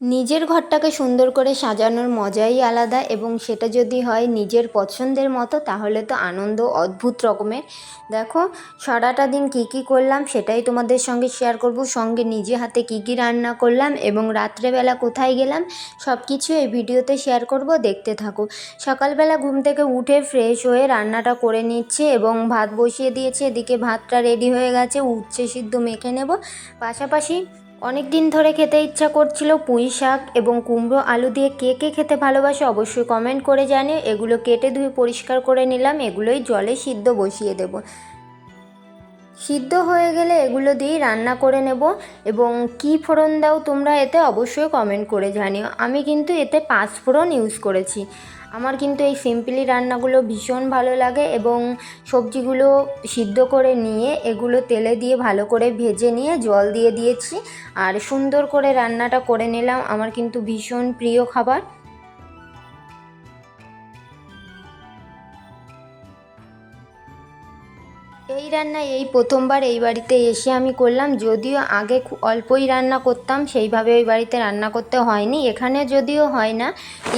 নিজের ঘরটাকে সুন্দর করে সাজানোর মজাই আলাদা এবং সেটা যদি হয় নিজের পছন্দের মতো, তাহলে তো আনন্দ অদ্ভুত রকমের। দেখো, সারাটা দিন কী কী করলাম সেটাই তোমাদের সঙ্গে শেয়ার করব। সঙ্গে নিজে হাতে কী কী রান্না করলাম এবং রাত্রেবেলা কোথায় গেলাম সব কিছু এই ভিডিওতে শেয়ার করব। দেখতে থাকো। সকালবেলা ঘুম থেকে উঠে ফ্রেশ হয়ে রান্নাটা করে নিচ্ছে এবং ভাত বসিয়ে দিয়েছে। এদিকে ভাতটা রেডি হয়ে গেছে, উচ্ছে সিদ্ধ মেখে নেব। পাশাপাশি অনেক দিন ধরে খেতে ইচ্ছা করছিল পুঁই শাক এবং কুমড়ো আলু দিয়ে কে কে খেতে ভালোবাসে অবশ্যই কমেন্ট করে জানিও। এগুলো কেটে ধুয়ে পরিষ্কার করে নিলাম। এগুলোই জলে সিদ্ধ বসিয়ে দেব। সিদ্ধ হয়ে গেলে এগুলো দিয়েই রান্না করে নেব এবং কি ফোড়ন দাও তোমরা এতে অবশ্যই কমেন্ট করে জানিও। আমি কিন্তু এতে পাঁচ ফোড়ন ইউজ করেছি। আমার কিন্তু এই সিম্পলি রান্নাগুলো ভীষণ ভালো লাগে এবং সবজিগুলো সিদ্ধ করে নিয়ে এগুলো তেলে দিয়ে ভালো করে ভেজে নিয়ে জল দিয়ে দিয়েছি। আর সুন্দর করে রান্নাটা করে নিলাম। আমার কিন্তু ভীষণ প্রিয় খাবার। এই রান্না এই প্রথমবার এই বাড়িতে এসে আমি করলাম। যদিও আগে অল্পই রান্না করতাম, সেইভাবে ওই বাড়িতে রান্না করতে হয়নি। এখানে যদিও হয় না,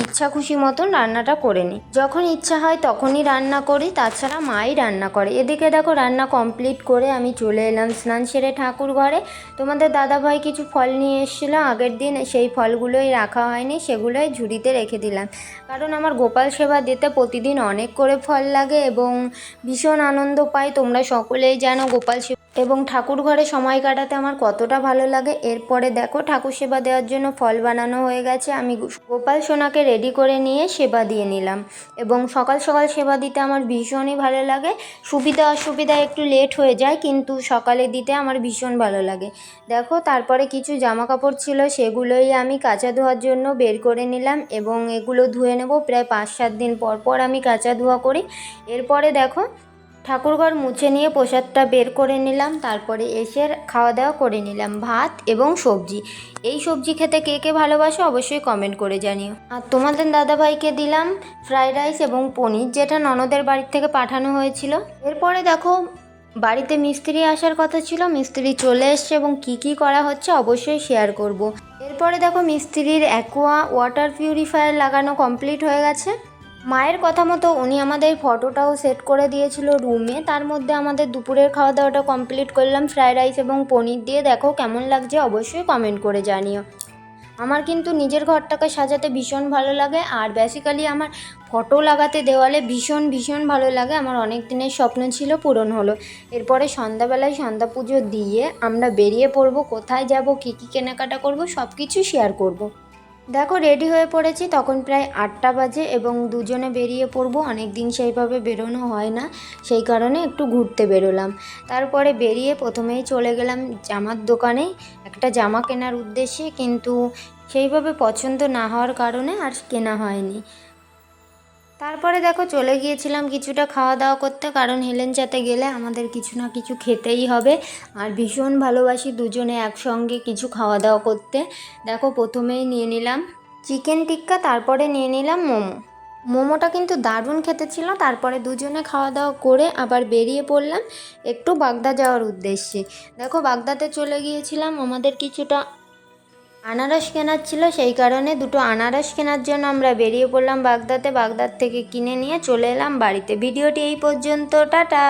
ইচ্ছা খুশি মতন রান্নাটা করে নিই। যখন ইচ্ছা হয় তখনই রান্না করি, তাছাড়া মাই রান্না করে। এদিকে দেখো রান্না কমপ্লিট করে আমি চলে এলাম স্নান সেরে ঠাকুর ঘরে। তোমাদের দাদাভাই কিছু ফল নিয়ে এসেছিল, আগের দিন সেই ফলগুলোই রাখা হয়নি, সেগুলোই ঝুড়িতে রেখে দিলাম। কারণ আমার গোপাল সেবা দিতে প্রতিদিন অনেক করে ফল লাগে এবং ভীষণ আনন্দ পাই তোমরা সকলেই জানো গোপাল সেবা এবং ঠাকুর ঘরে সময় কাটাতে আমার কতটা ভালো লাগে। এরপরে দেখো ঠাকুর সেবা দেওয়ার জন্য ফল বানানো হয়ে গেছে। আমি গোপাল সোনাকে রেডি করে নিয়ে সেবা দিয়ে নিলাম। এবং সকাল সকাল সেবা দিতে আমার ভীষণই ভালো লাগে। সুবিধা অসুবিধা একটু লেট হয়ে যায়, কিন্তু সকালে দিতে আমার ভীষণ ভালো লাগে। দেখো তারপরে কিছু জামা কাপড় ছিল, সেগুলোই আমি কাঁচা ধোয়ার জন্য বের করে নিলাম এবং এগুলো ধুয়ে নেব। প্রায় পাঁচ সাত দিন পর পর আমি কাঁচা ধোয়া করি। এরপরে দেখো ঠাকুরঘর মুছে নিয়ে প্রসাদটা বের করে নিলাম, তারপরে এসে খাওয়া দাওয়া করে নিলাম, ভাত এবং সবজি। এই সবজি খেতে কে কে ভালোবাসো অবশ্যই কমেন্ট করে জানিও। আর তোমাদের দাদাভাইকে দিলাম ফ্রাইড রাইস এবং পনির, যেটা ননদের বাড়ির থেকে পাঠানো হয়েছিল। এরপরে দেখো, বাড়িতে মিস্ত্রি আসার কথা ছিল, মিস্ত্রি চলে এসছে এবং কি কি করা হচ্ছে অবশ্যই শেয়ার করব। এরপরে দেখো, মিস্ত্রির অ্যাকোয়া ওয়াটার পিউরিফায়ার লাগানো কমপ্লিট হয়ে গেছে। মায়ের কথা মতো উনি আমাদের ফটোটাও সেট করে দিয়েছিল রুমে তার মধ্যে আমাদের দুপুরের খাওয়া দাওয়াটা কমপ্লিট করলাম ফ্রায়েড রাইস এবং পনির দিয়ে। দেখো কেমন লাগছে, অবশ্যই কমেন্ট করে জানিও। আমার কিন্তু নিজের ঘরটাকে সাজাতে ভীষণ ভালো লাগে আর বেসিক্যালি আমার ফটো লাগাতে দেওয়ালে ভীষণ ভীষণ ভালো লাগে। আমার অনেক দিনের স্বপ্ন ছিল পূরণ হলো। এরপরে সন্ধ্যাবেলায় সন্ধ্যা পুজো দিয়ে আমরা বেরিয়ে পড়ব, কোথায় যাব, কী কী কেনাকাটা করব সব কিছু শেয়ার করব। দেখো রেডি হয়ে পড়েছি। তখন প্রায় আটটা বাজে এবং দুজনে বেরিয়ে পড়ব। অনেক দিন সেইভাবে বেরোনো হয় না। সেই কারণে একটু ঘুরতে বেরোলাম। তারপরে বেরিয়ে প্রথমেই চলে গেলাম জামার দোকানে। একটা জামা কেনার উদ্দেশ্যে। কিন্তু সেইভাবে পছন্দ না হওয়ার কারণে আর কেনা হয়নি। তারপরে দেখো চলে গিয়েছিলাম কিছুটা খাওয়া দাওয়া করতে, কারণ হেলেঞ্চাতে গেলে আমাদের কিছু না কিছু খেতেই হবে। আর ভীষণ ভালোবাসি দুজনে একসঙ্গে কিছু খাওয়া দাওয়া করতে। দেখো প্রথমেই নিয়ে নিলাম চিকেন টিক্কা, তারপরে নিয়ে নিলাম মোমো। মোমোটা কিন্তু দারুণ খেতে ছিল, তারপরে দুজনে খাওয়া দাওয়া করে আবার বেরিয়ে পড়লাম একটু বাগদা যাওয়ার উদ্দেশ্যে। দেখো বাগদাতে চলে গিয়েছিলাম, আমাদের কিছুটা আনারস কেনার ছিল, সেই কারণে দুটো আনারস কেনার জন্য আমরা বেরিয়ে পড়লাম বাগদাতে। বাগদাদ থেকে কিনে নিয়ে চলে এলাম বাড়িতে। ভিডিওটি এই পর্যন্ত, টাটা!